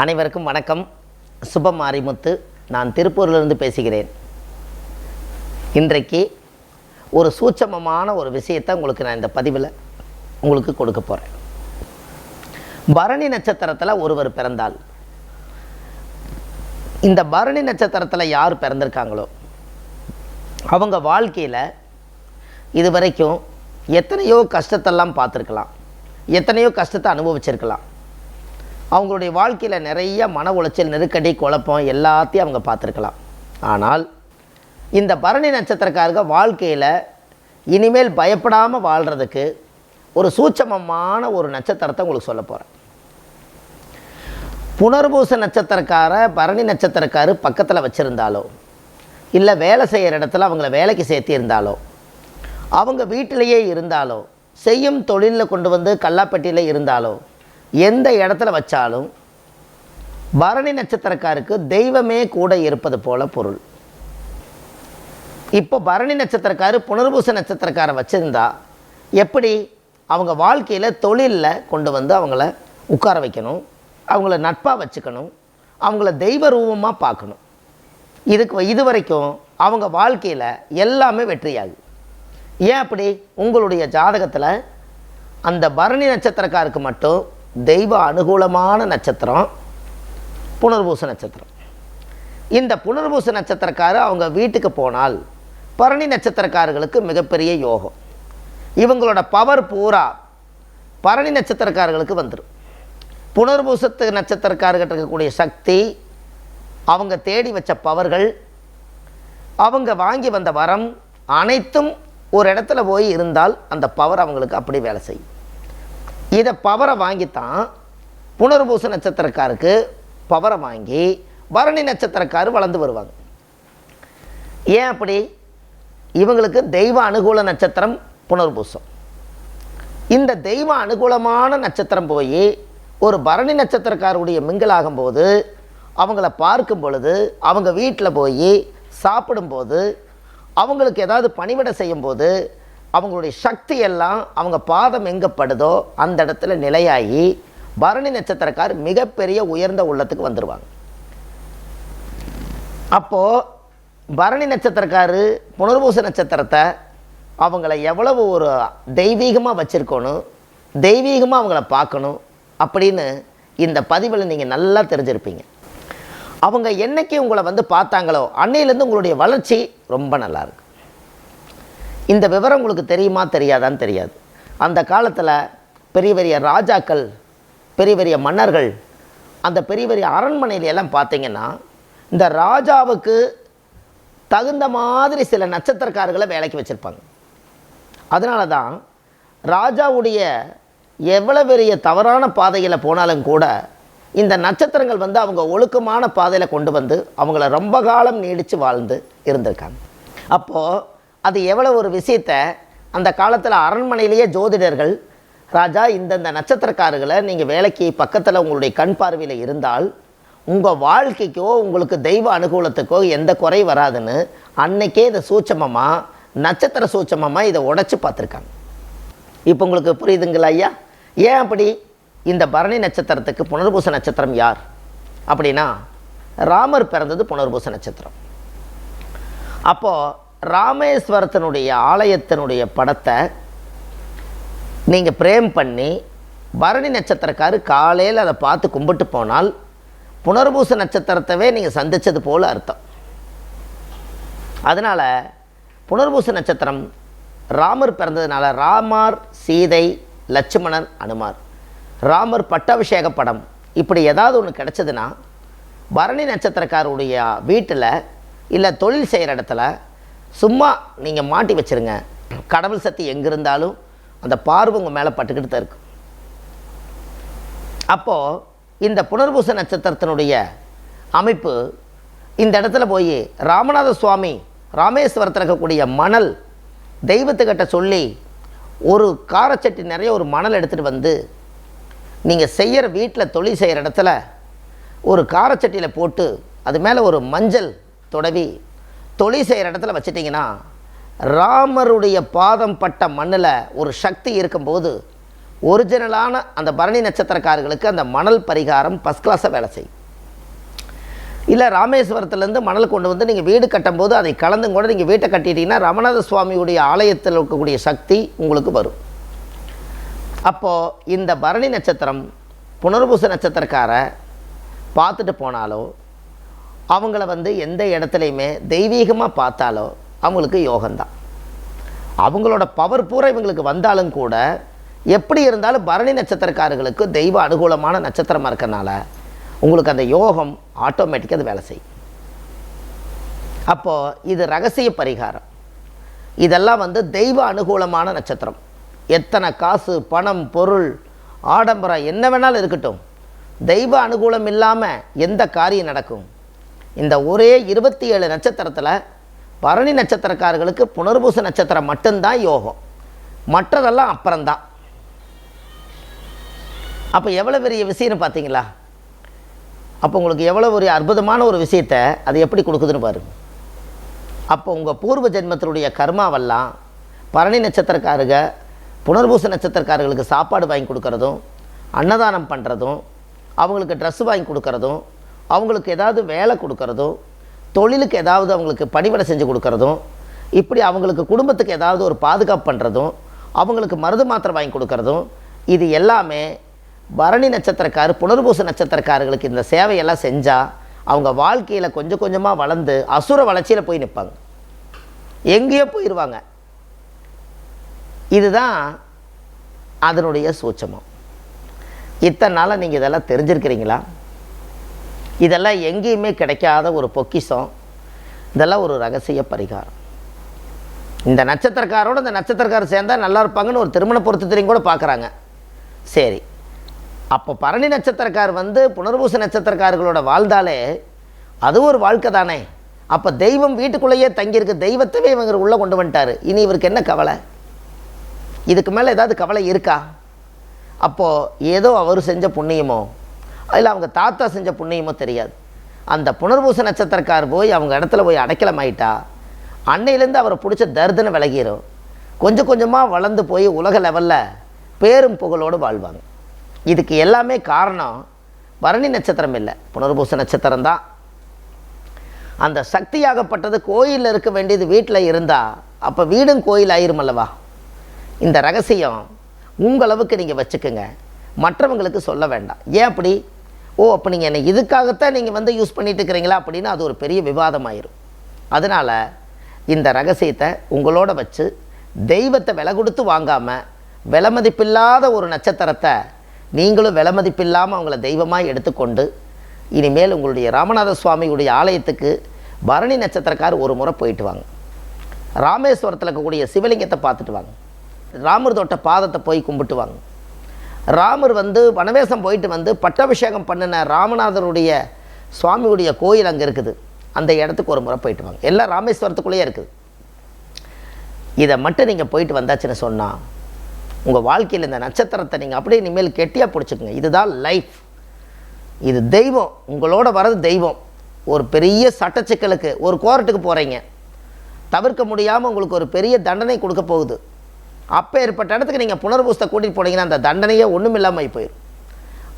அனைவருக்கும் வணக்கம். சுப மாரிமுத்து நான் திருப்பூரிலிருந்து பேசுகிறேன். இன்றைக்கு ஒரு சூட்சமமான ஒரு விஷயத்தை உங்களுக்கு நான் இந்த பதிவில் உங்களுக்கு கொடுக்க போகிறேன் பரணி நட்சத்திரத்தில் ஒருவர் பிறந்தால் இந்த பரணி நட்சத்திரத்தில் யார் பிறந்திருக்காங்களோ அவங்க வாழ்க்கையில் இது வரைக்கும் எத்தனையோ கஷ்டத்தெல்லாம் பார்த்துருக்கலாம். எத்தனையோ கஷ்டத்தை அனுபவிச்சிருக்கலாம். அவங்களுடைய வாழ்க்கையில் நிறைய மன உளைச்சல் நெருக்கடி குழப்பம் எல்லாத்தையும் அவங்க பார்த்துருக்கலாம். ஆனால் இந்த பரணி நட்சத்திரக்காரங்க வாழ்க்கையில் இனிமேல் பயப்படாமல் வாழ்கிறதுக்கு ஒரு சூட்சமமான ஒரு நட்சத்திரத்தை உங்களுக்கு சொல்ல போகிறேன் புனர்பூச நட்சத்திரக்கார பரணி நட்சத்திரக்காரு பக்கத்தில் வச்சுருந்தாலோ இல்லை வேலை செய்கிற இடத்துல அவங்கள வேலைக்கு சேர்த்திருந்தாலோ அவங்க வீட்டிலேயே இருந்தாலோ செய்யும் தொழிலில் கொண்டு வந்து கல்லாப்பட்டியில் இருந்தாலோ எந்த இடத்துல வச்சாலும் பரணி நட்சத்திரக்காருக்கு தெய்வமே கூட இருப்பது போல பொருள். இப்போ பரணி நட்சத்திரக்காரு புனர்பூச நட்சத்திரக்காரை வச்சுருந்தா எப்படி? அவங்க வாழ்க்கையில் தொழிலில் கொண்டு வந்து அவங்கள உட்கார வைக்கணும் அவங்கள நட்பாக வச்சுக்கணும் அவங்கள தெய்வ ரூபமாக பார்க்கணும். இதுக்கு இது வரைக்கும் அவங்க வாழ்க்கையில் எல்லாமே வெற்றியாகுது ஏன் அப்படி? உங்களுடைய ஜாதகத்தில் அந்த பரணி நட்சத்திரக்காருக்கு மட்டும் தெய்வ அனுகூலமான நட்சத்திரம் புனர்பூச நட்சத்திரம். இந்த புனர்பூச நட்சத்திரக்காரு அவங்க வீட்டுக்கு போனால் பரணி நட்சத்திரக்காரர்களுக்கு மிகப்பெரிய யோகம். இவங்களோட பவர் பூரா பரணி நட்சத்திரக்காரர்களுக்கு வந்துடும் புனர்பூசத்து நட்சத்திரக்காரர்கிட்ட இருக்கக்கூடிய சக்தி அவங்க தேடி வச்ச பவர்கள் அவங்க வாங்கி வந்த வரம் அனைத்தும் ஒரு இடத்துல போய் இருந்தால் அந்த பவர் அவங்களுக்கு அப்படி வேலை செய்யும். இதை பவரை வாங்கித்தான் புனர்பூச நட்சத்திரக்காருக்கு பவரை வாங்கி பரணி நட்சத்திரக்காரு வளர்ந்து வருவாங்க. ஏன் அப்படி? இவங்களுக்கு தெய்வ அனுகூல நட்சத்திரம் புனர்பூசம். இந்த தெய்வ அனுகூலமான நட்சத்திரம் போய் ஒரு பரணி நட்சத்திரக்காருடைய மிங்கிளாகும் போது அவங்கள பார்க்கும் பொழுது அவங்க வீட்டில் போய் சாப்பிடும்போது அவங்களுக்கு ஏதாவது பணிவிட செய்யும்போது அவங்களுடைய சக்தி எல்லாம் அவங்க பாதம் எங்கே படுதோ அந்த இடத்துல நிலையாகி பரணி நட்சத்திரக்கார் மிகப்பெரிய உயர்ந்த உள்ளத்துக்கு வந்துடுவாங்க அப்போது பரணி நட்சத்திரக்காரு புனர்பூச நட்சத்திரத்தை அவங்கள எவ்வளவு ஒரு தெய்வீகமாக வச்சுருக்கணும் தெய்வீகமாக அவங்கள பார்க்கணும் அப்படின்னு இந்த பதிவில் நீங்கள் நல்லா தெரிஞ்சிருப்பீங்க. அவங்க என்னைக்கு உங்களை வந்து பார்த்தாங்களோ அன்னையிலேருந்து உங்களுடைய வளர்ச்சி ரொம்ப நல்லாயிருக்கும் இந்த விவரம் உங்களுக்கு தெரியுமா தெரியாதான்னு தெரியாது. அந்த காலத்தில் பெரிய பெரிய ராஜாக்கள் பெரிய பெரிய மன்னர்கள் அந்த பெரிய பெரிய அரண்மனையில எல்லாம் பார்த்தீங்கன்னா இந்த ராஜாவுக்கு தகுந்த மாதிரி சில நட்சத்திரக்காரர்களை வேலைக்கு வச்சுருப்பாங்க. அதனால தான் ராஜாவுடைய எவ்வளோ பெரிய தவறான பாதையில் போனாலும் கூட இந்த நட்சத்திரங்கள் வந்து அவங்க ஒழுக்கமான பாதையில் கொண்டு வந்து அவங்கள ரொம்ப காலம் நீடித்து வாழ்ந்து இருந்திருக்காங்க. அப்போது அது எவ்வளோ ஒரு விஷயத்த அந்த காலத்தில் அரண்மனையிலேயே ஜோதிடர்கள் ராஜா இந்தந்த நட்சத்திரக்காரர்களை நீங்கள் வேலைக்கு பக்கத்தில் உங்களுடைய கண் பார்வையில் இருந்தால் உங்கள் வாழ்க்கைக்கோ உங்களுக்கு தெய்வ அனுகூலத்துக்கோ எந்த குறை வராதுன்னு அன்னைக்கே இதை சூட்சமமாக நட்சத்திர சூட்சமமாக இதை உடைச்சி பார்த்துருக்காங்க. இப்போ உங்களுக்கு புரியுதுங்களா ஐயா? ஏன் அப்படி? இந்த பரணி நட்சத்திரத்துக்கு புனர்பூச நட்சத்திரம் யார்? அப்படின்னா ராமர் பிறந்தது புனர்பூச நட்சத்திரம். அப்போது ராமேஸ்வரத்தினுடைய ஆலயத்தினுடைய படத்தை நீங்கள் பிரேம் பண்ணி பரணி நட்சத்திரக்காரு காலையில் அதை பார்த்து கும்பிட்டு போனால் புனர்பூச நட்சத்திரத்தவே நீங்கள் சந்தித்தது போல் அர்த்தம். அதனால் புனர்பூச நட்சத்திரம் ராமர் பிறந்ததுனால ராமார் சீதை லட்சுமணன் அனுமார். ராமர் பட்டாபிஷேக படம். இப்படி ஏதாவது ஒன்று கிடச்சதுன்னா பரணி நட்சத்திரக்காரருடைய வீட்டில் இல்லை தொழில் செய்கிற இடத்துல சும்மா நீங்கள் மாட்டி வச்சுருங்க. கடவுள் சக்தி எங்கே இருந்தாலும் அந்த பார்வை உங்கள் மேலே பட்டுக்கிட்டு தான் இருக்கும் அப்போது இந்த புனர்பூச நட்சத்திரத்தினுடைய அமைப்பு இந்த இடத்துல போய் ராமநாத சுவாமி ராமேஸ்வரத்தில் இருக்கக்கூடிய மணல் தெய்வத்துக்கிட்ட சொல்லி ஒரு காரச்சட்டி நிறைய ஒரு மணல் எடுத்துகிட்டு வந்து நீங்கள் செய்கிற வீட்டில் தொழில் செய்கிற இடத்துல ஒரு காரச்சட்டியில் போட்டு அது மேலே ஒரு மஞ்சள் தொடவி தொழில் செய்கிற இடத்துல வச்சிட்டிங்கன்னா ராமருடைய பாதம் பட்ட மண்ணில் ஒரு சக்தி இருக்கும்போது ஒரிஜினலான அந்த பரணி நட்சத்திரக்காரர்களுக்கு அந்த மணல் பரிகாரம் ஃபஸ்ட் கிளாஸாக வேலை செய்யும். இல்லை ராமேஸ்வரத்துலேருந்து மணல் கொண்டு வந்து நீங்கள் வீடு கட்டும்போது அதை கலந்து கூட நீங்கள் வீட்டை கட்டிட்டீங்கன்னா ரமணாத சுவாமியுடைய ஆலயத்தில் இருக்கக்கூடிய சக்தி உங்களுக்கு வரும். அப்போது இந்த பரணி நட்சத்திரம் புனர்பூச நட்சத்திரக்கார பார்த்துட்டு போனாலோ அவங்கள வந்து எந்த இடத்துலையுமே தெய்வீகமாக பார்த்தாலோ அவங்களுக்கு யோகம்தான். அவங்களோட பவர் பூரா இவங்களுக்கு வந்தாலும் கூட எப்படி இருந்தாலும் பரணி நட்சத்திரக்காரர்களுக்கு தெய்வ அனுகூலமான நட்சத்திரமாக இருக்கறனால உங்களுக்கு அந்த யோகம் ஆட்டோமேட்டிக்காக அது வேலை செய்யும். அப்போது இது ரகசிய பரிகாரம். இதெல்லாம் வந்து தெய்வ அனுகூலமான நட்சத்திரம். எத்தனை காசு பணம் பொருள் ஆடம்பரம் என்ன வேணாலும் இருக்கட்டும். தெய்வ அனுகூலம் இல்லாமல் எந்த காரியம் நடக்கும்? இந்த ஒரே இருபத்தி ஏழு நட்சத்திரத்தில் பரணி நட்சத்திரக்காரர்களுக்கு புனர்பூச நட்சத்திரம் மட்டும்தான் யோகம். மற்றதெல்லாம் அப்புறம்தான். அப்போ எவ்வளோ பெரிய விஷயம்னு பார்த்தீங்களா அப்போ உங்களுக்கு எவ்வளோ ஒரு அற்புதமான ஒரு விஷயத்தை அது எப்படி கொடுக்குதுன்னு பாருங்க. அப்போ உங்கள் பூர்வ ஜென்மத்தினுடைய கர்மாவெல்லாம் பரணி நட்சத்திரக்காரங்க புனர்பூச நட்சத்திரக்காரர்களுக்கு சாப்பாடு வாங்கி கொடுக்கறதும் அன்னதானம் பண்ணுறதும் அவங்களுக்கு ட்ரெஸ் வாங்கி கொடுக்கறதும் அவங்களுக்கு ஏதாவது வேலை கொடுக்கறதும் தொழிலுக்கு ஏதாவது அவங்களுக்கு பணிவிடை செஞ்சு கொடுக்கறதும் இப்படி அவங்களுக்கு குடும்பத்துக்கு ஏதாவது ஒரு பாதுகாப்பு பண்ணுறதும் அவங்களுக்கு மருந்து மாத்திரை வாங்கி கொடுக்கறதும் இது எல்லாமே பரணி நட்சத்திரக்கார் புனர்பூச நட்சத்திரக்காரர்களுக்கு இந்த சேவையெல்லாம் செஞ்சால் அவங்க வாழ்க்கையில் கொஞ்சம் கொஞ்சமாக வளர்ந்து அசுர வளர்ச்சியில் போய் நிற்பாங்க எங்கேயோ போயிடுவாங்க இதுதான் அதனுடைய சூட்சமம். இத்தனை நாளாக நீங்கள் இதெல்லாம் தெரிஞ்சிருக்கிறீங்களா? இதெல்லாம் எங்கேயுமே கிடைக்காத ஒரு பொக்கிஷம் இதெல்லாம் ஒரு ரகசிய பரிகாரம். இந்த நட்சத்திரக்காரோட இந்த நட்சத்திரக்காரர் சேர்ந்தால் நல்லா இருப்பாங்கன்னு ஒரு திருமண பொருத்தத்திலையும் கூட பார்க்குறாங்க. சரி. அப்போ பரணி நட்சத்திரக்கார் வந்து புனர்பூச நட்சத்திரக்காரர்களோட வாழ்ந்தாலே அது ஒரு வாழ்க்கை தானே. அப்போ தெய்வம் வீட்டுக்குள்ளேயே தங்கியிருக்கு தெய்வத்தவே இவங்க உள்ளே கொண்டு வந்துட்டாரு. இனி இவருக்கு என்ன கவலை? இதுக்கு மேலே ஏதாவது கவலை இருக்கா? அப்போது ஏதோ அவர் செஞ்ச புண்ணியமோ அதில் அவங்க தாத்தா செஞ்ச புண்ணியமோ தெரியாது. அந்த புனர்பூச நட்சத்திரக்கார் போய் அவங்க இடத்துல போய் அடைக்கலம் ஆயிட்டா அன்னையிலேருந்து அவரை பிடிச்ச தர்தனை விலகிரும். கொஞ்சம் கொஞ்சமாக வளர்ந்து போய் உலக லெவலில் பேரும் புகழோடு வாழ்வாங்க. இதுக்கு எல்லாமே காரணம் பரணி நட்சத்திரம் இல்லை புனர்பூச நட்சத்திரம் தான். அந்த சக்தியாகப்பட்டது கோயிலில் இருக்க வேண்டியது வீட்டில் இருந்தால் அப்போ வீடும் கோயில் ஆயிரும் அல்லவா? இந்த ரகசியம் உங்களவுக்கு நீங்கள் வச்சுக்கோங்க. மற்றவங்களுக்கு சொல்ல வேண்டாம். ஏன் அப்படி? ஓ அப்போ நீங்கள் என்னை இதுக்காகத்தான் நீங்கள் வந்து யூஸ் பண்ணிட்டு இருக்கிறீங்களா அப்படின்னு அது ஒரு பெரிய விவாதமாயிரும். அதனால் இந்த ரகசியத்தை உங்களோட வச்சு தெய்வத்தை விலை கொடுத்து வாங்காமல் விலை மதிப்பில்லாத ஒரு நட்சத்திரத்தை நீங்களும் விலை மதிப்பில்லாமல் அவங்கள தெய்வமாக எடுத்துக்கொண்டு இனிமேல் உங்களுடைய ராமநாத சுவாமியுடைய ஆலயத்துக்கு பரணி நட்சத்திரக்கார் ஒரு முறை போயிட்டு வாங்க. ராமேஸ்வரத்தில் இருக்கக்கூடிய சிவலிங்கத்தை பார்த்துட்டு வாங்க. ராமர் தொட்ட பாதத்தை போய் கும்பிட்டு வாங்க. ராமர் வந்து வனவேசம் போயிட்டு வந்து பட்டாபிஷேகம் பண்ணின ராமநாதருடைய சுவாமியுடைய கோயில் அங்கே இருக்குது. அந்த இடத்துக்கு ஒரு முறை போயிட்டு வாங்க. எல்லாம் ராமேஸ்வரத்துக்குள்ளேயே இருக்குது. இதை மட்டும் நீங்கள் போயிட்டு வந்தாச்சுன்னு சொன்னால் உங்கள் வாழ்க்கையில் இந்த நட்சத்திரத்தை நீங்கள் அப்படியே இனிமேல் கெட்டியாக பிடிச்சிக்கோங்க. இதுதான் லைஃப் இது தெய்வம். உங்களோட வர்றது தெய்வம். ஒரு பெரிய சட்டச்சிக்கலுக்கு ஒரு கோர்ட்டுக்கு போகிறீங்க தவிர்க்க முடியாமல் உங்களுக்கு ஒரு பெரிய தண்டனை கொடுக்க போகுது. அப்போ ஏற்பட்ட இடத்துக்கு நீங்கள் புனர்பூசத்தை கூட்டிகிட்டு போனீங்கன்னா அந்த தண்டனையே ஒன்றும் இல்லாமல் போயிடும்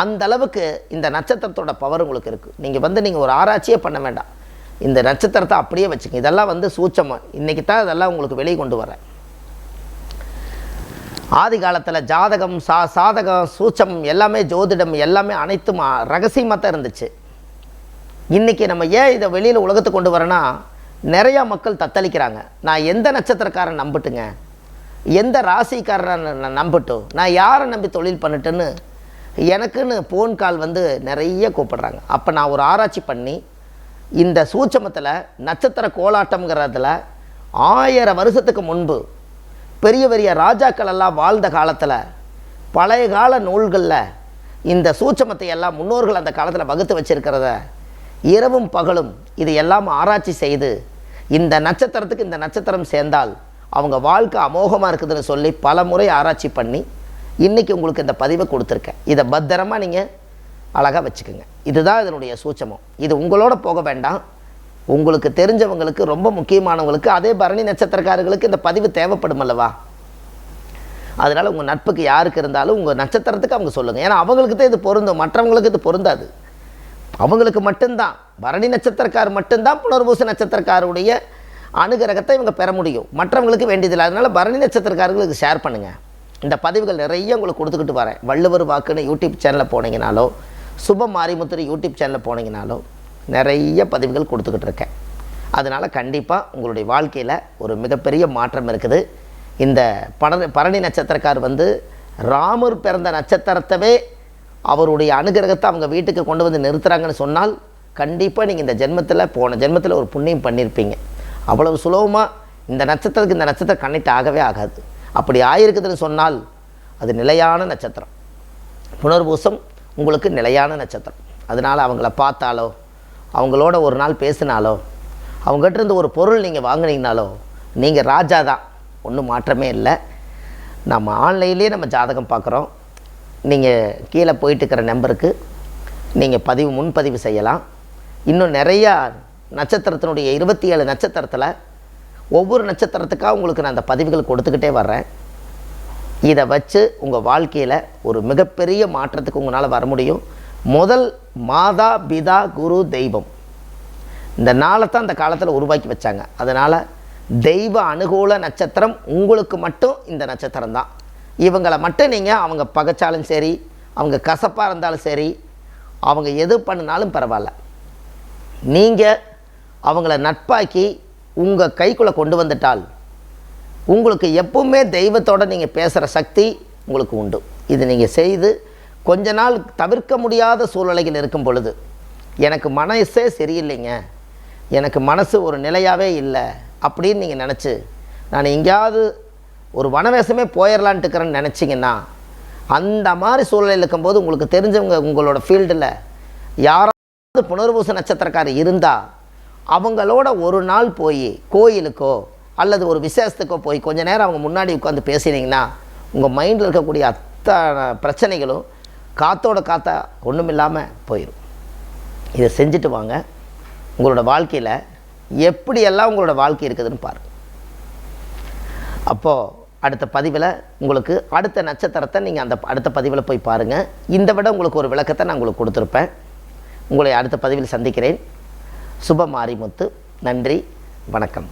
அந்த அளவுக்கு இந்த நட்சத்திரத்தோட பவர் உங்களுக்கு இருக்குது நீங்கள் வந்து நீங்கள் ஒரு ஆராய்ச்சியே பண்ண வேண்டாம். இந்த நட்சத்திரத்தை அப்படியே வச்சுங்க இதெல்லாம் வந்து சூச்சமாக இன்றைக்கி தான் இதெல்லாம் உங்களுக்கு வெளியே கொண்டு வரேன். ஆதி காலத்தில் ஜாதகம் சா சாதகம் சூச்சம் எல்லாமே ஜோதிடம் எல்லாமே அனைத்தும் ரகசியமாக தான் இருந்துச்சு. இன்றைக்கி நம்ம ஏன் இதை வெளியில் உலகத்துக்கு கொண்டு வரேன்னா நிறையா மக்கள் தத்தளிக்கிறாங்க. நான் எந்த நட்சத்திரக்காரன் நம்பட்டுங்க? எந்த ராசிக்காரனை நான் நம்பட்டும். நான் யாரை நம்பி தொழில் பண்ணட்டுன்னு எனக்குன்னு ஃபோன் கால் வந்து நிறைய கூப்பிடுறாங்க. அப்போ நான் ஒரு ஆராய்ச்சி பண்ணி இந்த சூட்சமத்தில் நட்சத்திர கோலாட்டம்ங்கிறதுல ஆயிரம் வருஷத்துக்கு முன்பு பெரிய பெரிய ராஜாக்கள் எல்லாம் வாழ்ந்த காலத்தில் பழைய கால நூல்களில் இந்த சூட்சமத்தை எல்லாம் முன்னோர்கள் அந்த காலத்தில் வகுத்து வச்சிருக்கிறத இரவும் பகலும் இது எல்லாம் ஆராய்ச்சி செய்து இந்த நட்சத்திரத்துக்கு இந்த நட்சத்திரம் சேர்ந்தால் அவங்க வாழ்க்கை அமோகமாக இருக்குதுன்னு சொல்லி பல முறை ஆராய்ச்சி பண்ணி இன்றைக்கி உங்களுக்கு இந்த பதிவை கொடுத்துருக்கேன். இதை பத்திரமாக நீங்கள் அழகாக வச்சுக்கோங்க. இதுதான் இதனுடைய சூட்சமம். இது உங்களோட போக வேண்டாம். உங்களுக்கு தெரிஞ்சவங்களுக்கு ரொம்ப முக்கியமானவங்களுக்கு அதே பரணி நட்சத்திரக்காரர்களுக்கு இந்த பதிவு தேவைப்படும் அல்லவா? அதனால் உங்கள் நட்புக்கு யாருக்கு இருந்தாலும் உங்கள் நட்சத்திரத்துக்கு அவங்க சொல்லுங்கள் ஏன்னா அவங்களுக்கு தான் இது பொருந்தும். மற்றவங்களுக்கு இது பொருந்தாது. அவங்களுக்கு மட்டும்தான். பரணி நட்சத்திரக்கார் மட்டும்தான் புனர்பூச நட்சத்திரக்காருடைய அனுகிரகத்தை இவங்க பெற முடியும். மற்றவங்களுக்கு வேண்டியதில்லை. அதனால் பரணி நட்சத்திரக்காரர்களுக்கு ஷேர் பண்ணுங்கள் இந்த பதிவுகள் நிறைய உங்களுக்கு கொடுத்துக்கிட்டு வரேன். வள்ளுவர் வாக்குன்னு யூடியூப் சேனலில் போனீங்கனாலோ சுப மாரிமுத்திரி யூடியூப் சேனலில் போனீங்கனாலோ நிறைய பதிவுகள் கொடுத்துக்கிட்டு இருக்கேன். அதனால் கண்டிப்பாக உங்களுடைய வாழ்க்கையில் ஒரு மிகப்பெரிய மாற்றம் இருக்குது. இந்த பட பரணி நட்சத்திரக்கார் வந்து ராமர் பிறந்த நட்சத்திரத்தவே அவருடைய அனுகிரகத்தை அவங்க வீட்டுக்கு கொண்டு வந்து நிறுத்துகிறாங்கன்னு சொன்னால் கண்டிப்பாக நீங்கள் இந்த ஜென்மத்தில் போன ஜென்மத்தில் ஒரு புண்ணியம் பண்ணியிருப்பீங்க அவ்வளவு சுலபமாக இந்த நட்சத்திரத்துக்கு இந்த நட்சத்திரம் கனெக்ட் ஆகவே ஆகாது. அப்படி ஆயிருக்குதுன்னு சொன்னால் அது நிலையான நட்சத்திரம். புனர்பூசம் உங்களுக்கு நிலையான நட்சத்திரம். அதனால் அவங்கள பார்த்தாலோ அவங்களோட ஒரு நாள் பேசினாலோ அவங்ககிட்ட இருந்து ஒரு பொருள் நீங்கள் வாங்கினீங்கனாலோ நீங்கள் ராஜா தான். ஒன்றும் மாற்றமே இல்லை. நம்ம ஆன்லைன்லேயே நம்ம ஜாதகம் பார்க்குறோம். நீங்கள் கீழே போயிட்டுருக்கிற நம்பருக்கு நீங்கள் பதிவு முன்பதிவு செய்யலாம். இன்னும் நிறையா நட்சத்திரத்தினுடைய இருபத்தி ஏழு நட்சத்திரத்தில் ஒவ்வொரு நட்சத்திரத்துக்காக உங்களுக்கு நான் அந்த பதிவுகள் கொடுத்துக்கிட்டே வர்றேன். இதை வச்சு உங்கள் வாழ்க்கையில் ஒரு மிகப்பெரிய மாற்றத்துக்கு உங்களால் வர முடியும். முதல் மாதா பிதா குரு தெய்வம். இந்த நாளை தான் அந்த காலத்தில் உருவாக்கி வச்சாங்க. அதனால் தெய்வ அனுகூல நட்சத்திரம் உங்களுக்கு மட்டும் இந்த நட்சத்திரம் தான். இவங்களை மட்டும் நீங்கள் அவங்க பகைச்சாலும் சரி அவங்க கசப்பாக இருந்தாலும் சரி அவங்க எது பண்ணினாலும் பரவாயில்ல. நீங்கள் அவங்கள நட்பாக்கி உங்கள் கைக்குள்ளே கொண்டு வந்துட்டால் உங்களுக்கு எப்பவுமே தெய்வத்தோட நீங்கள் பேசுகிற சக்தி உங்களுக்கு உண்டு. இது நீங்கள் செய்து கொஞ்ச நாள் தவிர்க்க முடியாத சூழ்நிலைகள் இருக்கும் பொழுது எனக்கு மனசே சரியில்லைங்க எனக்கு மனசு ஒரு நிலையாகவே இல்லை அப்படின்னு நீங்கள் நினச்சி நான் எங்கேயாவது ஒரு வனவேசமே போயிடலான்ட்டுக்கிறேன்னு நினச்சிங்கன்னா அந்த மாதிரி சூழ்நிலையில் இருக்கும்போது உங்களுக்கு தெரிஞ்சவங்க உங்களோட ஃபீல்டில் யாராவது புனர்பூச நட்சத்திரக்காரர் இருந்தால் அவங்களோட ஒரு நாள் போய் கோயிலுக்கோ அல்லது ஒரு விசேஷத்துக்கோ போய் கொஞ்ச நேரம் அவங்க முன்னாடி உட்காந்து பேசினீங்கன்னா உங்கள் மைண்டில் இருக்கக்கூடிய அத்தனை பிரச்சனைகளும் காத்தோட காத்தா ஒன்றும் இல்லாமல் போயிடும் இதை செஞ்சுட்டு வாங்க. உங்களோட வாழ்க்கையில் எப்படியெல்லாம் உங்களோட வாழ்க்கை இருக்குதுன்னு பாருங்கள் அப்போது அடுத்த பதிவில் உங்களுக்கு அடுத்த நட்சத்திரத்தை நீங்கள் அந்த அடுத்த பதிவில் போய் பாருங்கள் இந்த விட உங்களுக்கு ஒரு விளக்கத்தை நான் உங்களுக்கு கொடுத்துருப்பேன். உங்களை அடுத்த பதிவில் சந்திக்கிறேன். சுப மாரிமுத்து நன்றி வணக்கம்.